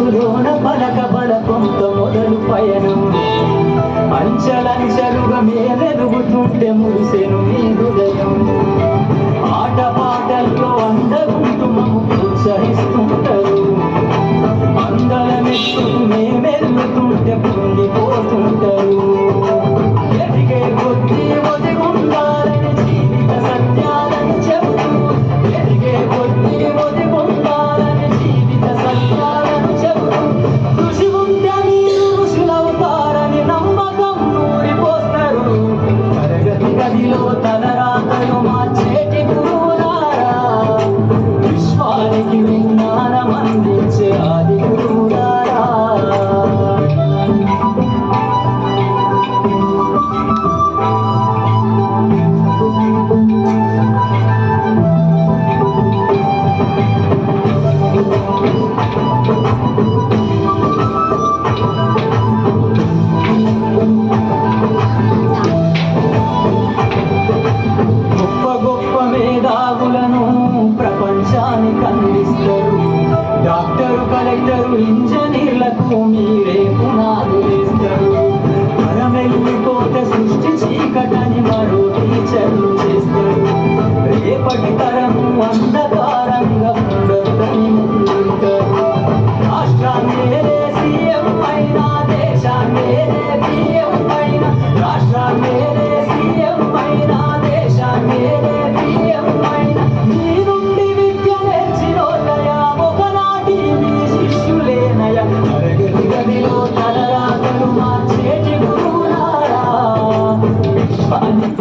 మనసులోన పలక బలపంతో మొదలు పయనం. అంచలంచలుగా మేలెదుగుతుంటే మురిసెను మీ హృదయం. ఆట పాటల్లో అందగుంటూ మమ్ము ప్రోత్సహిస్తుంటారు అందల మెట్టుకు మేమెల్లుతుంటే పొంగిపోతుంటారు కలెక్టరు ఇంజనీర్లకు మీరే పునాదులేస్తారు మరమెల్లిపోతే సృష్టి చీకటని మరో టీచర్లు చేస్తారు. రేపటి తరము అంధకారంగా ఉండదని ముందుంటారు. రాష్ట్రాన్ని సీఎం పైన దేశాన్ని పిఎం అయినా రాష్ట్రాన్ని Bye.